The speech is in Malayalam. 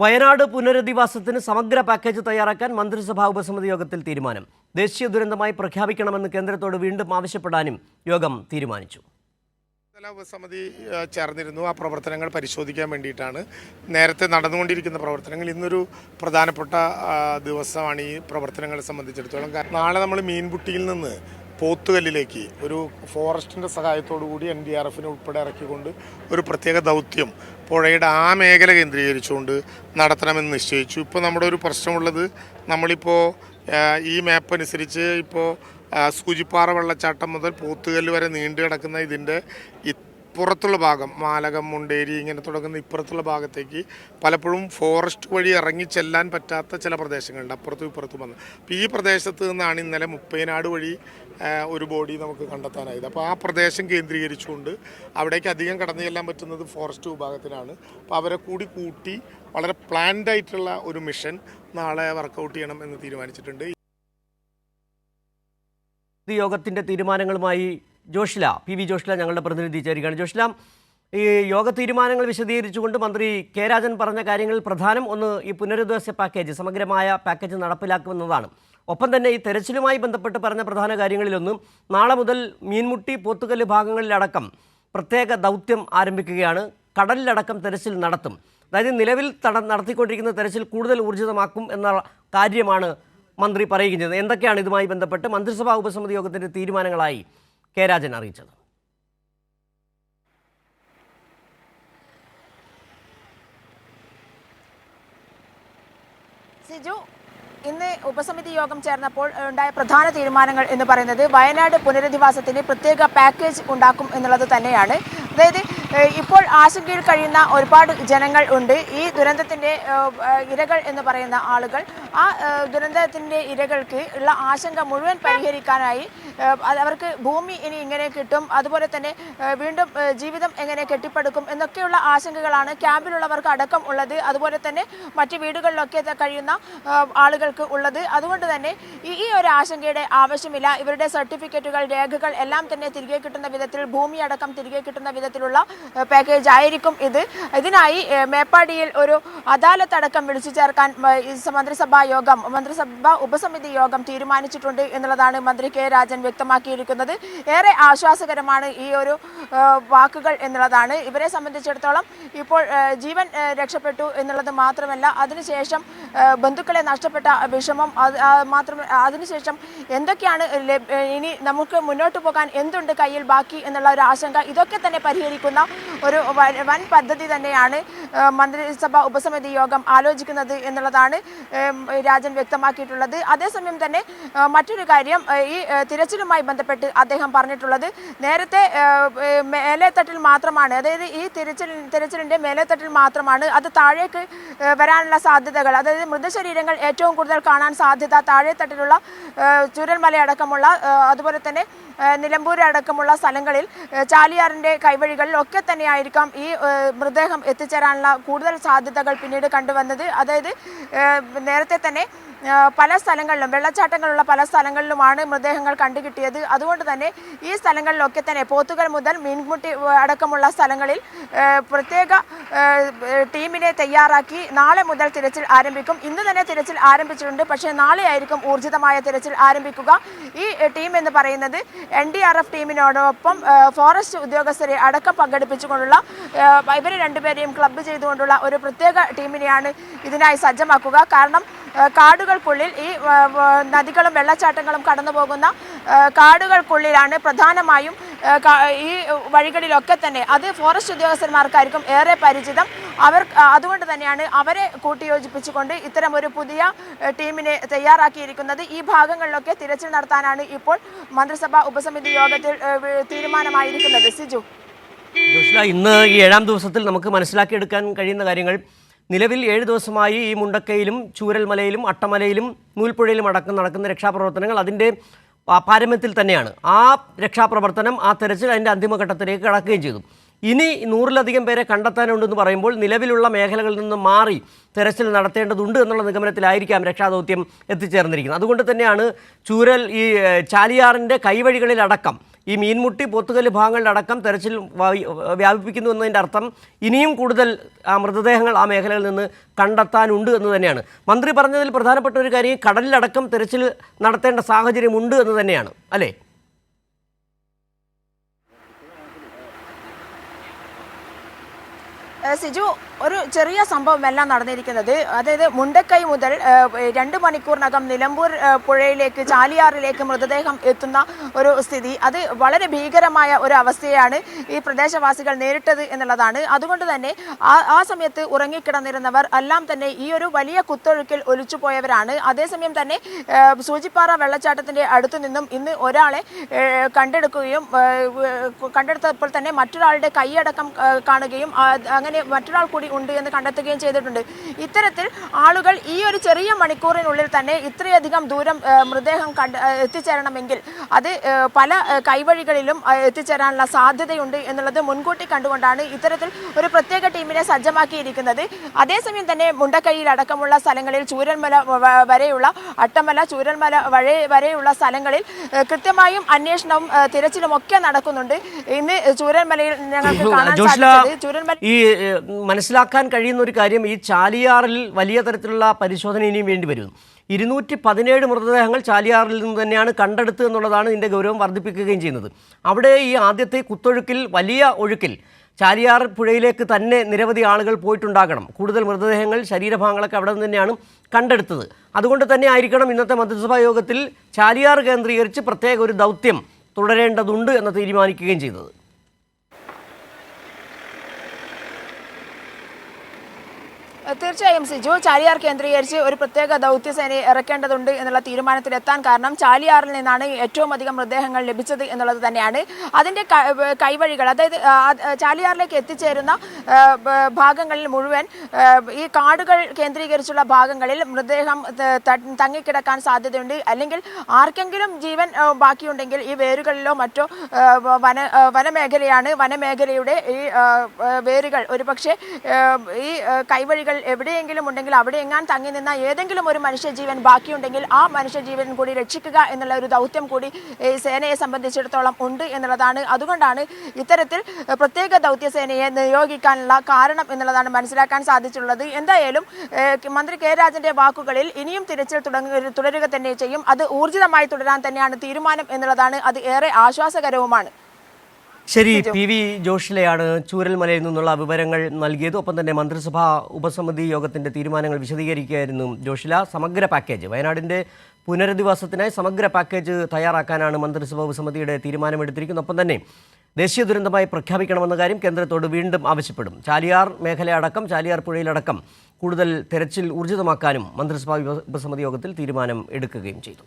വയനാട് പുനരധിവാസത്തിന് സമഗ്ര പാക്കേജ് തയ്യാറാക്കാൻ മന്ത്രിസഭാ ഉപസമിതി യോഗത്തിൽ തീരുമാനം. ദേശീയ ദുരന്തമായി പ്രഖ്യാപിക്കണമെന്ന് കേന്ദ്രത്തോട് വീണ്ടും ആവശ്യപ്പെടാനും യോഗം തീരുമാനിച്ചു. ഉപസമിതി ചേർന്നിരുന്നു. ആ പ്രവർത്തനങ്ങൾ പരിശോധിക്കാൻ വേണ്ടിയിട്ടാണ് നേരത്തെ നടന്നുകൊണ്ടിരിക്കുന്ന പ്രവർത്തനങ്ങൾ. ഇന്നൊരു പ്രധാനപ്പെട്ട ദിവസമാണ് ഈ പ്രവർത്തനങ്ങളെ സംബന്ധിച്ചിടത്തോളം. കാരണം നാളെ നമ്മൾ മീൻപുട്ടിയിൽ നിന്ന് പോത്തുകല്ലിലേക്ക് ഒരു ഫോറസ്റ്റിന്റെ സഹായത്തോടു കൂടി എൻ ഡി ആർ എഫിനെ ഉൾപ്പെടെ ഇറക്കിക്കൊണ്ട് ഒരു പ്രത്യേക ദൗത്യം പുഴയുടെ ആ മേഖല കേന്ദ്രീകരിച്ചുകൊണ്ട് നടത്തണമെന്ന് നിശ്ചയിച്ചു. ഇപ്പോൾ നമ്മുടെ ഒരു പ്രശ്നമുള്ളത് നമ്മളിപ്പോൾ ഈ മാപ്പ് അനുസരിച്ച് ഇപ്പോൾ സൂചിപ്പാറ വെള്ളച്ചാട്ടം മുതൽ പോത്തുകല്ല് വരെ നീണ്ടു കിടക്കുന്ന ഇതിന്റെ ഇപ്പുറത്തുള്ള ഭാഗം മാലകം മുണ്ടേരി ഇങ്ങനെ തുടങ്ങുന്ന ഇപ്പുറത്തുള്ള ഭാഗത്തേക്ക് പലപ്പോഴും ഫോറസ്റ്റ് വഴി ഇറങ്ങി ചെല്ലാൻ പറ്റാത്ത ചില പ്രദേശങ്ങളുണ്ട്. അപ്പുറത്തും ഇപ്പുറത്തും വന്ന്. അപ്പോൾ ഈ പ്രദേശത്ത് നിന്നാണ് ഇന്നലെ മുപ്പൈനാട് വഴി ഒരു ബോഡി നമുക്ക് കണ്ടെത്താനായത്. അപ്പോൾ ആ പ്രദേശം കേന്ദ്രീകരിച്ചുകൊണ്ട് അവിടേക്ക് അധികം കടന്നു ചെല്ലാൻ പറ്റുന്നത് ഫോറസ്റ്റ് വിഭാഗത്തിനാണ്. അപ്പോൾ അവരെ കൂടി കൂട്ടി വളരെ പ്ലാൻഡ് ആയിട്ടുള്ള ഒരു മിഷൻ നാളെ വർക്കൗട്ട് ചെയ്യണം എന്ന് തീരുമാനിച്ചിട്ടുണ്ട്. ഈ യോഗത്തിന്റെ തീരുമാനങ്ങളുമായി ജോഷില പി വി ജോഷില ഞങ്ങളുടെ പ്രതിനിധി ചേരുകയാണ്. ജോഷില ഈ യോഗ തീരുമാനങ്ങൾ വിശദീകരിച്ചുകൊണ്ട് മന്ത്രി കെ രാജൻ പറഞ്ഞ കാര്യങ്ങളിൽ പ്രധാനം ഒന്ന് ഈ പുനരധിവാസ പാക്കേജ് സമഗ്രമായ പാക്കേജ് നടപ്പിലാക്കുമെന്നതാണ്. ഒപ്പം തന്നെ ഈ തെരച്ചിലുമായി ബന്ധപ്പെട്ട് പറഞ്ഞ പ്രധാന കാര്യങ്ങളിലൊന്നും നാളെ മുതൽ മീൻമുട്ടി പോത്തുകല്ല് ഭാഗങ്ങളിലടക്കം പ്രത്യേക ദൗത്യം ആരംഭിക്കുകയാണ്. കടലിലടക്കം തെരച്ചിൽ നടത്തും. അതായത് നിലവിൽ തട നടത്തിക്കൊണ്ടിരിക്കുന്ന തെരച്ചിൽ കൂടുതൽ ഊർജിതമാക്കും എന്ന കാര്യമാണ് മന്ത്രി പറയുകയും ചെയ്യുന്നത് എന്തൊക്കെയാണ് ഇതുമായി ബന്ധപ്പെട്ട് മന്ത്രിസഭാ ഉപസമിതി യോഗത്തിന്റെ തീരുമാനങ്ങളായി കെ രാജൻ അറിയിച്ചത്. സിജു ഇന്ന് ഉപസമിതി യോഗം ചേർന്നപ്പോൾ ഉണ്ടായ പ്രധാന തീരുമാനങ്ങൾ എന്ന് പറയുന്നത് വയനാട് പുനരധിവാസത്തിന് പ്രത്യേക പാക്കേജ് ഉണ്ടാക്കും എന്നുള്ളത് തന്നെയാണ്. അതായത് ഇപ്പോൾ ആശങ്കയിൽ കഴിയുന്ന ഒരുപാട് ജനങ്ങൾ ഉണ്ട്. ഈ ഏഹ്, ഇരകൾ എന്ന് പറയുന്ന ആളുകൾ ആ ദുരന്തത്തിന്റെ ഇരകൾക്ക് ഉള്ള ആശങ്ക മുഴുവൻ പരിഹരിക്കാനായി അവർക്ക് ഭൂമി ഇനി ഇങ്ങനെ കിട്ടും അതുപോലെ തന്നെ വീണ്ടും ജീവിതം എങ്ങനെ കെട്ടിപ്പടുക്കും എന്നൊക്കെയുള്ള ആശങ്കകളാണ് ക്യാമ്പിലുള്ളവർക്ക് അടക്കം ഉള്ളത്. അതുപോലെ തന്നെ മറ്റ് വീടുകളിലൊക്കെ കഴിയുന്ന ആളുകൾക്ക് ഉള്ളത്. അതുകൊണ്ട് തന്നെ ഈ ഒരു ആശങ്കയുടെ ആവശ്യമില്ല. ഇവരുടെ സർട്ടിഫിക്കറ്റുകൾ രേഖകൾ എല്ലാം തന്നെ തിരികെ കിട്ടുന്ന വിധത്തിൽ ഭൂമി അടക്കം തിരികെ കിട്ടുന്ന വിധത്തിലുള്ള പാക്കേജ് ആയിരിക്കും ഇത്. ഇതിനായി മേപ്പാടിയിൽ ഒരു അദാലത്ത് അടക്കം വിളിച്ചു ചേർക്കാൻ മന്ത്രിസഭാ യോഗം മന്ത്രിസഭാ ഉപസമിതി യോഗം തീരുമാനിച്ചിട്ടുണ്ട് എന്നുള്ളതാണ് മന്ത്രി കെ രാജൻ വ്യക്തമാക്കിയിരിക്കുന്നത്. ഏറെ ആശ്വാസകരമാണ് ഈ ഒരു വാക്കുകൾ എന്നുള്ളതാണ്. ഇവരെ സംബന്ധിച്ചിടത്തോളം ഇപ്പോൾ ജീവൻ രക്ഷപ്പെട്ടു എന്നുള്ളത് മാത്രമല്ല അതിനുശേഷം ബന്ധുക്കളെ നഷ്ടപ്പെട്ട വിഷമം അത് മാത്രം അതിനുശേഷം എന്തൊക്കെയാണ് ഇനി നമുക്ക് മുന്നോട്ട് പോകാൻ എന്തുണ്ട് കയ്യിൽ ബാക്കി എന്നുള്ള ഒരു ആശങ്ക ഇതൊക്കെ തന്നെ പരിഹരിക്കുന്ന ഒരു വൻ പദ്ധതി തന്നെയാണ് മന്ത്രിസഭ ഉപസമിതി യോഗം ആലോചിക്കുന്നത് എന്നുള്ളതാണ് രാജൻ വ്യക്തമാക്കിയിട്ടുള്ളത്. അതേസമയം തന്നെ മറ്റൊരു കാര്യം ഈ തിരച്ചിലുമായി ബന്ധപ്പെട്ട് അദ്ദേഹം പറഞ്ഞിട്ടുള്ളത് നേരത്തെ മേലേത്തട്ടിൽ മാത്രമാണ് അതായത് ഈ തിരച്ചിൽ തിരച്ചിലിന്റെ മേലേത്തട്ടിൽ മാത്രമാണ് അത് താഴേക്ക് വരാനുള്ള സാധ്യതകൾ അതായത് മൃതശരീരങ്ങൾ ഏറ്റവും കൂടുതൽ കാണാൻ സാധ്യത താഴെത്തട്ടിലുള്ള ചുരൽമലയടക്കമുള്ള അതുപോലെ തന്നെ നിലമ്പൂരടക്കമുള്ള സ്ഥലങ്ങളിൽ ചാലിയാറിന്റെ കൈവഴികളിൽ ഒക്കെ തന്നെയായിരിക്കാം ഈ മൃതദേഹം എത്തിച്ചേരാനുള്ള കൂടുതൽ സാധ്യതകൾ പിന്നീട് കണ്ടുവന്നത്. അതായത് നേരത്തെ തന്നെ പല സ്ഥലങ്ങളിലും വെള്ളച്ചാട്ടങ്ങളുള്ള പല സ്ഥലങ്ങളിലുമാണ് മൃതദേഹങ്ങൾ കണ്ടുകിട്ടിയത്. അതുകൊണ്ട് തന്നെ ഈ സ്ഥലങ്ങളിലൊക്കെ തന്നെ പോത്തുകൾ മുതൽ മീൻമുട്ടി അടക്കമുള്ള സ്ഥലങ്ങളിൽ പ്രത്യേക ടീമിനെ തയ്യാറാക്കി നാളെ മുതൽ തിരച്ചിൽ ആരംഭിക്കും. ഇന്ന് തന്നെ തിരച്ചിൽ ആരംഭിച്ചിട്ടുണ്ട്. പക്ഷേ നാളെ ആയിരിക്കും ഊർജിതമായ തിരച്ചിൽ ആരംഭിക്കുക. ഈ ടീം എന്ന് പറയുന്നത് എൻ ഡി ആർ എഫ് ടീമിനോടൊപ്പം ഫോറസ്റ്റ് ഉദ്യോഗസ്ഥരെ അടക്കം പങ്കെടുപ്പിച്ചുകൊണ്ടുള്ള ഇവർ രണ്ടുപേരെയും ക്ലബ്ബ് ചെയ്തുകൊണ്ടുള്ള ഒരു പ്രത്യേക ടീമിനെയാണ് ഇതിനായി സജ്ജമാക്കുക. കാരണം കാടുകൾക്കുള്ളിൽ ഈ നദികളും വെള്ളച്ചാട്ടങ്ങളും കടന്നു പോകുന്ന കാടുകൾക്കുള്ളിലാണ് പ്രധാനമായും ഈ വഴികളിലൊക്കെ തന്നെ. അത് ഫോറസ്റ്റ് ഉദ്യോഗസ്ഥന്മാർക്കായിരിക്കും ഏറെ പരിചിതം. അവർ അതുകൊണ്ട് തന്നെയാണ് അവരെ കൂട്ടിയോജിപ്പിച്ചുകൊണ്ട് ഇത്തരം ഒരു പുതിയ ടീമിനെ തയ്യാറാക്കിയിരിക്കുന്നത്. ഈ ഭാഗങ്ങളിലൊക്കെ തിരച്ചിൽ നടത്താനാണ് ഇപ്പോൾ മന്ത്രിസഭാ ഉപസമിതി യോഗത്തിൽ തീരുമാനമായിരിക്കുന്നത്. സിജു. ഇന്ന് ഈ ഏഴാം ദിവസത്തിൽ നമുക്ക് മനസ്സിലാക്കിയെടുക്കാൻ കഴിയുന്ന കാര്യങ്ങൾ. നിലവിൽ ഏഴ് ദിവസമായി ഈ മുണ്ടക്കയിലും ചൂരൽമലയിലും അട്ടമലയിലും നൂൽപ്പുഴയിലും അടക്കം നടക്കുന്ന രക്ഷാപ്രവർത്തനങ്ങൾ. അതിന്റെ പാരമ്യത്തിൽ തന്നെയാണ്. ആ രക്ഷാപ്രവർത്തനം ആ തെരച്ചിൽ അതിന്റെ അന്തിമഘട്ടത്തിലേക്ക് കടക്കുകയും ചെയ്തു. ഇനി നൂറിലധികം പേരെ കണ്ടെത്താനുണ്ടെന്ന് പറയുമ്പോൾ നിലവിലുള്ള മേഖലകളിൽ നിന്ന് മാറി തെരച്ചിൽ നടത്തേണ്ടതുണ്ട് എന്നുള്ള നിഗമനത്തിലായിരിക്കാം രക്ഷാദൗത്യം എത്തിച്ചേർന്നിരിക്കുന്നത്. അതുകൊണ്ട് തന്നെയാണ് ചൂരൽ ഈ ചാലിയാറിന്റെ കൈവഴികളിലടക്കം ഈ മീൻമുട്ടി പോത്തുകല്ല് ഭാഗങ്ങളിലടക്കം തെരച്ചിൽ വായി- വ്യാപിപ്പിക്കുന്നു എന്നതിന്റെ അർത്ഥം ഇനിയും കൂടുതൽ ആ മൃതദേഹങ്ങൾ ആ മേഖലയിൽ നിന്ന് കണ്ടെത്താനുണ്ട് എന്ന് തന്നെയാണ്. മന്ത്രി പറഞ്ഞതിൽ പ്രധാനപ്പെട്ട ഒരു കാര്യം കടലിലടക്കം തെരച്ചിൽ നടത്തേണ്ട സാഹചര്യമുണ്ട് എന്ന് തന്നെയാണ് അല്ലേ? സിജു ഒരു ചെറിയ സംഭവം എല്ലാം നടന്നിരിക്കുന്നത്. അതായത് മുണ്ടക്കൈ മുതൽ രണ്ട് മണിക്കൂറിനകം നിലമ്പൂർ പുഴയിലേക്ക് ചാലിയാറിലേക്ക് മൃതദേഹം എത്തുന്ന ഒരു സ്ഥിതി. അത് വളരെ ഭീകരമായ ഒരു അവസ്ഥയാണ് ഈ പ്രദേശവാസികൾ നേരിട്ടത് എന്നുള്ളതാണ്. അതുകൊണ്ട് തന്നെ ആ ആ സമയത്ത് ഉറങ്ങിക്കിടന്നിരുന്നവർ എല്ലാം തന്നെ ഈ ഒരു വലിയ കുത്തൊഴുക്കിൽ ഒലിച്ചുപോയവരാണ് അതേസമയം തന്നെ സൂചിപ്പാറ വെള്ളച്ചാട്ടത്തിന്റെ അടുത്തു നിന്നും ഇന്ന് ഒരാളെ കണ്ടെടുക്കുകയും കണ്ടെടുത്തപ്പോൾ തന്നെ മറ്റൊരാളുടെ കൈയടക്കം കാണുകയും ആ, അങ്ങനെ മറ്റൊരാൾ കൂടി ഉണ്ട് എന്ന് കണ്ടെത്തുകയും ചെയ്തിട്ടുണ്ട്. ഇത്തരത്തിൽ ആളുകൾ ഈ ഒരു ചെറിയ മണിക്കൂറിനുള്ളിൽ തന്നെ ഇത്രയധികം ദൂരം മൃതദേഹം കണ്ട് എത്തിച്ചേരണമെങ്കിൽ അത് പല കൈവഴികളിലും എത്തിച്ചേരാനുള്ള സാധ്യതയുണ്ട് എന്നുള്ളത് മുൻകൂട്ടി കണ്ടുകൊണ്ടാണ് ഇത്തരത്തിൽ ഒരു പ്രത്യേക ടീമിനെ സജ്ജമാക്കിയിരിക്കുന്നത്. അതേസമയം തന്നെ മുണ്ടക്കൈയിൽ അടക്കമുള്ള സ്ഥലങ്ങളിൽ ചൂരൽമല വരെയുള്ള അട്ടമല ചൂരൽമല വഴി വരെയുള്ള സ്ഥലങ്ങളിൽ കൃത്യമായും അന്വേഷണവും തിരച്ചിലും ഒക്കെ നടക്കുന്നുണ്ട്. ഇന്ന് ചൂരൽമലയിൽ ഞങ്ങൾക്ക് കാണാൻ സാധിച്ചത് ചൂരൽമല ഈ മനസ്സിലാക്കാൻ കഴിയുന്ന ഒരു കാര്യം ഈ ചാലിയാറിൽ വലിയ തരത്തിലുള്ള പരിശോധന ഇനിയും വേണ്ടി വരും. ഇരുന്നൂറ്റി പതിനേഴ് മൃതദേഹങ്ങൾ ചാലിയാറിൽ നിന്ന് തന്നെയാണ് കണ്ടെടുത്തത് എന്നുള്ളതാണ് ഇതിന്റെ ഗൗരവം വർദ്ധിപ്പിക്കുകയും ചെയ്യുന്നത്. അവിടെ ഈ ആദ്യത്തെ കുത്തൊഴുക്കിൽ വലിയ ഒഴുക്കിൽ ചാലിയാർ പുഴയിലേക്ക് തന്നെ നിരവധി ആളുകൾ പോയിട്ടുണ്ടാകണം. കൂടുതൽ മൃതദേഹങ്ങൾ ശരീരഭാഗങ്ങളൊക്കെ അവിടെ നിന്ന് തന്നെയാണ് കണ്ടെടുത്തത്. അതുകൊണ്ട് തന്നെ ആയിരിക്കണം ഇന്നത്തെ മന്ത്രിസഭാ യോഗത്തിൽ ചാലിയാർ കേന്ദ്രീകരിച്ച് പ്രത്യേക ഒരു ദൗത്യം തുടരേണ്ടതുണ്ട് എന്ന് തീരുമാനിക്കുകയും ചെയ്തത്. തീർച്ചയായും സിജു ചാലിയാർ കേന്ദ്രീകരിച്ച് ഒരു പ്രത്യേക ദൗത്യസേനയെ ഇറക്കേണ്ടതുണ്ട് എന്നുള്ള തീരുമാനത്തിലെത്താൻ കാരണം ചാലിയാറിൽ നിന്നാണ് ഏറ്റവും അധികം മൃതദേഹങ്ങൾ ലഭിച്ചത് എന്നുള്ളത് തന്നെയാണ്. അതിന്റെ കൈവഴികൾ അതായത് ചാലിയാറിലേക്ക് എത്തിച്ചേരുന്ന ഭാഗങ്ങളിൽ മുഴുവൻ ഈ കാടുകൾ കേന്ദ്രീകരിച്ചുള്ള ഭാഗങ്ങളിൽ മൃതദേഹം തങ്ങിക്കിടക്കാൻ സാധ്യതയുണ്ട്. അല്ലെങ്കിൽ ആർക്കെങ്കിലും ജീവൻ ബാക്കിയുണ്ടെങ്കിൽ ഈ വേരുകളിലോ മറ്റോ വന വനമേഖലയാണ് വനമേഖലയുടെ ഈ വേരുകൾ ഒരുപക്ഷെ ഈ കൈവഴികൾ എവിടെയെങ്കിലും ഉണ്ടെങ്കിൽ അവിടെ എങ്ങാൻ തങ്ങി നിന്ന ഏതെങ്കിലും ഒരു മനുഷ്യജീവൻ ബാക്കിയുണ്ടെങ്കിൽ ആ മനുഷ്യജീവൻ കൂടി രക്ഷിക്കുക എന്നുള്ള ഒരു ദൗത്യം കൂടി സേനയെ സംബന്ധിച്ചിടത്തോളം ഉണ്ട് എന്നുള്ളതാണ്. അതുകൊണ്ടാണ് ഇത്തരത്തിൽ പ്രത്യേക ദൗത്യസേനയെ നിയോഗിക്കാനുള്ള കാരണം എന്നുള്ളതാണ് മനസ്സിലാക്കാൻ സാധിച്ചുള്ളത് എന്തായാലും മന്ത്രി കെ രാജന്റെ വാക്കുകളിൽ ഇനിയും തിരച്ചിൽ തുടരുക തന്നെ ചെയ്യും. അത് ഊർജിതമായി തുടരാൻ തന്നെയാണ് തീരുമാനം എന്നുള്ളതാണ്. അത് ഏറെ ആശ്വാസകരവുമാണ്. ശരി പി വി ജോഷിലെയാണ് ചൂരൽമലയിൽ നിന്നുള്ള വിവരങ്ങൾ നൽകിയത്. ഒപ്പം തന്നെ മന്ത്രിസഭാ ഉപസമിതി യോഗത്തിന്റെ തീരുമാനങ്ങൾ വിശദീകരിക്കുകയായിരുന്നു ജോഷില. സമഗ്ര പാക്കേജ് വയനാടിന്റെ പുനരധിവാസത്തിനായി സമഗ്ര പാക്കേജ് തയ്യാറാക്കാനാണ് മന്ത്രിസഭാ ഉപസമിതിയുടെ തീരുമാനമെടുത്തിരിക്കുന്നത്. ഒപ്പം തന്നെ ദേശീയ ദുരന്തമായി പ്രഖ്യാപിക്കണമെന്ന കാര്യം കേന്ദ്രത്തോട് വീണ്ടും ആവശ്യപ്പെടും. ചാലിയാർ മേഖലയടക്കം ചാലിയാർ പുഴയിലടക്കം കൂടുതൽ തെരച്ചിൽ ഊർജിതമാക്കാനും മന്ത്രിസഭാ ഉപസമിതി യോഗത്തിൽ തീരുമാനം എടുക്കുകയും ചെയ്തു.